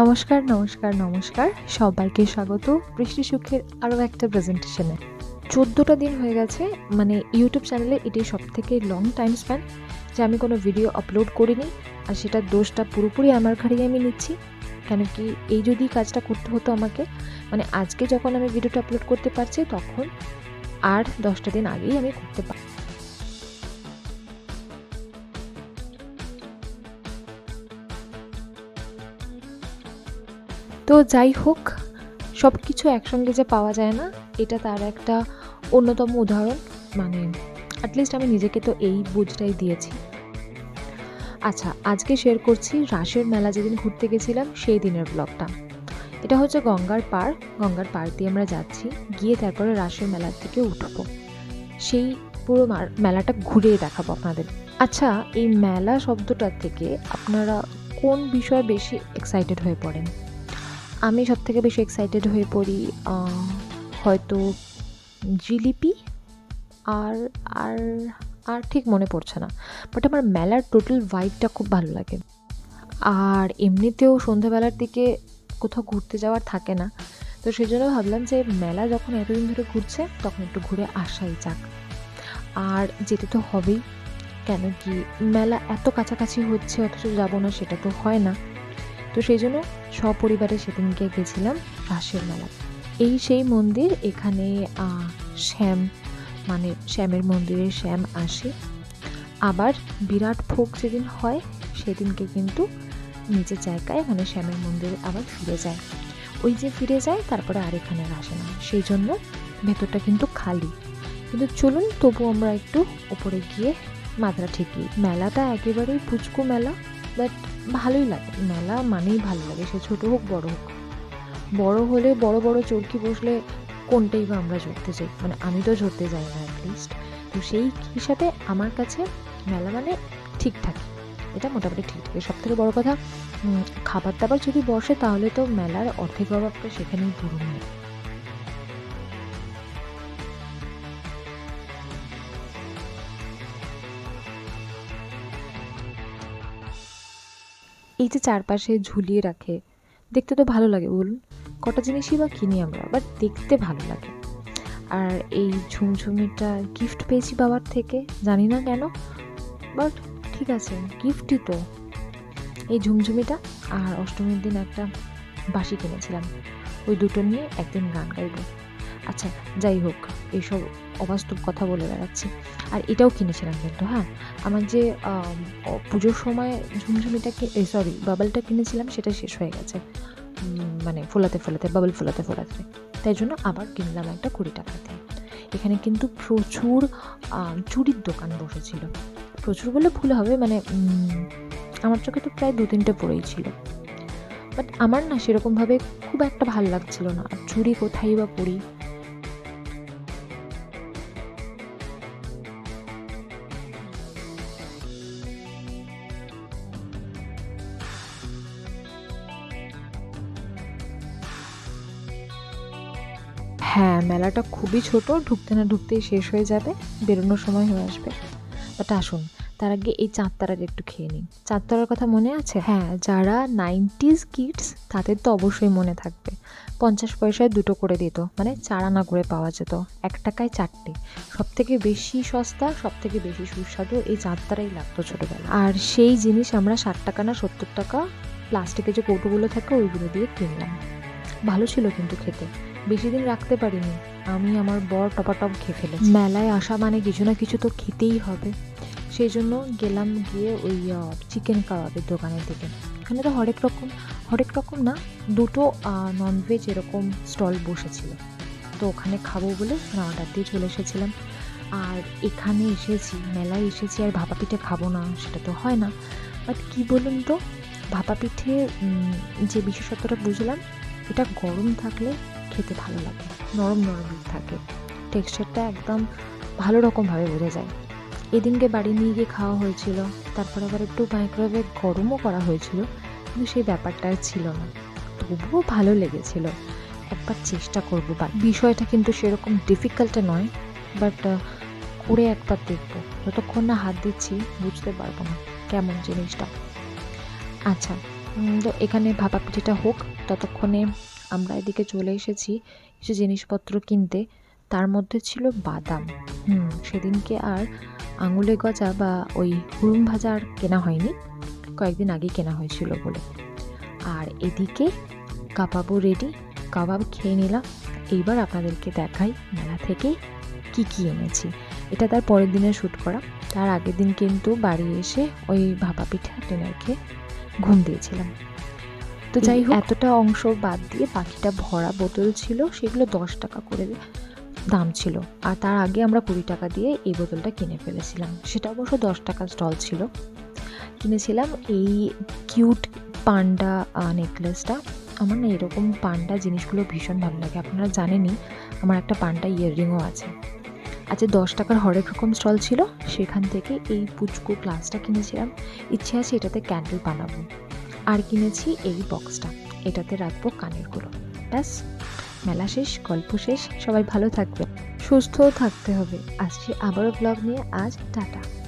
নমস্কার নমস্কার নমস্কার। সবাইকে স্বাগত বৃষ্টি সুখের আরও একটা প্রেজেন্টেশনে চোদ্দোটা দিন হয়ে গেছে মানে ইউটিউব চ্যানেলে এটি সব থেকে লং টাইম স্প্যান যে আমি কোনো ভিডিও আপলোড করিনি, আর সেটার দোষটা পুরোপুরি আমার ঘাড়েই আমি নিচ্ছি। কেন কি এই যদি কাজটা করতে হতো আমাকে মানে আজকে যখন আমি ভিডিওটা আপলোড করতে পারছি, তখন আর দশটা দিন আগেই আমি করতে পার তো যাই হোক সব কিছু একসঙ্গে যে পাওয়া যায় না, এটা তার একটা অন্যতম উদাহরণ। মানে অ্যাটলিস্ট আমি নিজেকে তো এই বুঝটাই দিয়েছি। আচ্ছা আজকে শেয়ার করছি রাসের মেলা যেদিন ঘুরতে গেছিলাম, সেই দিনের ব্লগটা এটা হচ্ছে গঙ্গার পার গঙ্গার পার দিয়ে আমরা যাচ্ছি, গিয়ে তারপরে রাসের মেলার থেকে উঠবো। সেই পুরো মেলাটা ঘুরে দেখাবো আপনাদের। আচ্ছা এই মেলা শব্দটার থেকে আপনারা কোন বিষয়ে বেশি এক্সাইটেড হয়ে পড়েন? আমি সব থেকে বেশি এক্সাইটেড হয়ে পড়ি হয়তো জিলিপি আর আর আর ঠিক মনে পড়ছে না। বাট আমার মেলার টোটাল ভাইবটা খুব ভালো লাগে। আর এমনিতেও সন্ধ্যাবেলার দিকে কোথাও ঘুরতে যাওয়ার থাকে না। তো সেই জন্য ভাবলাম যে মেলা যখন এতদিন ধরে ঘুরছে, তখন একটু ঘুরে আসাই যাক। আর যেতে তো হবেই। কেন কি মেলা এত কাছাকাছি হচ্ছে, অথচ যাব না সেটা তো হয় না। তো সেই জন্য সপরিবারে সেদিনকে গেছিলাম রাসের মেলা এই সেই মন্দির, এখানে শ্যাম মানে শ্যামের মন্দিরে শ্যাম আসে। আবার বিরাট ভোগ যেদিন হয়, সেদিনকে কিন্তু নিজের জায়গায় মানে শ্যামের মন্দিরে আবার ফিরে যায়। ওই যে ফিরে যায়, তারপরে আর এখানে আসে না। সেই জন্য ভেতরটা কিন্তু খালি। কিন্তু চলুন, তবু আমরা একটু উপরে গিয়ে মাত্রা ঠিকই মেলাটা একেবারেই পুচকু মেলা। বাট ভালোই লাগে। মেলা মানেই ভালো লাগে, সে ছোটো হোক, বড় হোক। বড় হলে বড় বড় চরকি বসলে কোনটাই বা আমরা ঝরতে চাই? মানে আমি তো ঝরতে যাই না অ্যাটলিস্ট তো সেই হিসাবে আমার কাছে মেলা মানে ঠিকঠাক। এটা মোটামুটি ঠিকঠাক সব থেকে বড়ো কথা খাবার দাবার যদি বসে তাহলে তো মেলার অর্ধেক অভাবটা সেখানেই পূরণ হয়। এই যে চারপাশে ঝুলিয়ে রাখে, দেখতে তো ভালো লাগে বলুন। কটা জিনিসই বা কিনি আমরা বাট দেখতে ভালো লাগে। আর এই ঝুমঝুমিটা গিফট পেয়েছি বাবার থেকে, জানি না কেন বাট ঠিক আছে গিফটই তো। এই ঝুমঝুমিটা আর অষ্টমীর দিন একটা বাঁশি কিনেছিলাম। ওই দুটো নিয়ে একদিন গান গাইব। আচ্ছা যাই হোক, এইসব অবাস্তব কথা বলে বেড়াচ্ছি। আর এটাও কিনেছিলাম কিন্তু হ্যাঁ? আমার যে পুজোর সময় ঝুমঝুমিটা সরি বাবলটা কিনেছিলাম, সেটা শেষ হয়ে গেছে। মানে ফোলাতে ফোলাতে বাবল ফোলাতে ফোলাতে। তাই জন্য আবার কিনলাম একটা কুড়ি টাকা দিয়ে এখানে কিন্তু প্রচুর চুড়ির দোকান বসেছিল। প্রচুর বলে ভুল হবে মানে আমার চোখে তো প্রায় দু তিনটে পড়েই ছিল। বাট আমার না সেরকমভাবে খুব একটা ভালো লাগছিল না। আর চুড়ি কোথায় বা পড়ি? হ্যাঁ মেলাটা খুবই ছোট, ঢুকতে না ঢুকতেই শেষ হয়ে যাবে, বেরোনোর সময় হয়ে আসবে। বাট আসুন, তার আগে এই চাঁদতারার একটু খেয়ে নিন চাঁদতারার কথা মনে আছে? হ্যাঁ যারা নাইনটিজ কিডস, তাদের তো অবশ্যই মনে থাকবে। পঞ্চাশ পয়সায় দুটো করে দিত মানে চার আনা করে পাওয়া যেত, এক টাকায় চারটে। সব থেকে বেশি সস্তা সব থেকে বেশি সুস্বাদু এই চাঁদতারাই লাগতো ছোটোবেলা আর সেই জিনিস আমরা ষাট টাকা না সত্তর টাকা, প্লাস্টিকের যে কৌটোগুলো থাকে, ওইগুলো দিয়ে কিনলাম। ভালো ছিল কিন্তু খেতে। বেশি দিন রাখতে পারিনি। আমি আমার বর টপাটপ খেয়ে ফেলেছি। মেলায় আসা মানে কিছু না কিছু তো খেতেই হবে। সেই জন্য গেলাম গিয়ে ওই চিকেন কাবাবের দোকানের দিকে। এখানে তো হরেক রকম হরেক রকম না, দুটো ননভেজ এরকম স্টল বসেছিল। তো ওখানে খাব বলে অর্ডার দিয়ে চলে এসেছিলাম। আর এখানে এসেছি, মেলায় এসেছি, আর ভাপা পিঠে খাব না, সেটা তো হয় না। বাট কি বলুন তো, ভাপা পিঠে যে বিশেষত্বটা বুঝলাম, এটা গরম থাকলে খেতে ভালো লাগে, নরম নরম থাকে টেক্সচারটা একদম ভালো রকমভাবে বোঝা যায়। এদিনকে বাড়ি নিয়ে গিয়ে খাওয়া হয়েছিল, তারপর আবার একটু মাইক্রোওয়েভে গরমও করা হয়েছিল, কিন্তু সেই ব্যাপারটা ছিল না। তবুও ভালো লেগেছিল। একবার চেষ্টা করব বা বিষয়টা কিন্তু সেরকম ডিফিকাল্ট নয় বাট করে একবার দেখব। যতক্ষণ না হাত দিচ্ছি, বুঝতে পারব না কেমন জিনিসটা। আচ্ছা তো এখানে ভাপা পিঠেটা হোক, ততক্ষণে আমরা এদিকে চলে এসেছি কিছু জিনিসপত্র কিনতে। তার মধ্যে ছিল বাদাম। হুম, সেদিনকে আর আঙুলে গজা বা ওই হুড়ুম ভাজা আর কেনা হয়নি। কয়েকদিন আগে কেনা হয়েছিল বলে। আর এদিকে কাবাবও রেডি কাবাব খেয়ে নিলাম। এইবার আপনাদেরকে দেখাই মেলা থেকে কি কি এনেছি। এটা তার পরের দিনে শ্যুট করা। তার আগের দিন কিন্তু বাড়ি এসে ওই ভাপা পিঠা, ডিনার খেয়ে ঘুম দিয়েছিলাম। তো যাই হোক। এতটা অংশ বাদ দিয়ে বাকিটা ভরা বোতল ছিল, সেগুলো দশ টাকা করে দাম ছিল। আর তার আগে আমরা কুড়ি টাকা দিয়ে এই বোতলটা কিনে ফেলেছিলাম। সেটা অবশ্য দশ টাকার স্টল ছিল। কিনেছিলাম এই কিউট পান্ডা নেকলেসটা। আমার না এরকম পান্ডা জিনিসগুলো ভীষণ ভালো লাগে। আপনারা জানেনই, আমার একটা পান্ডা ইয়াররিংও আছে। আচ্ছা দশ টাকার হরেক রকম স্টল ছিল। সেখান থেকে এই পুচকু গ্লাসটা কিনেছিলাম। ইচ্ছে আছে এটাতে ক্যান্ডেল বানাবো। আর কিনেছি এই বক্সটা এটাতে রাখব কানেরগুলো ব্যাস, মেলা শেষ, গল্প শেষ। সবাই ভালো থাকবে সুস্থও থাকতে হবে। আসছি আবারও ব্লগ নিয়ে। আজ টাটা।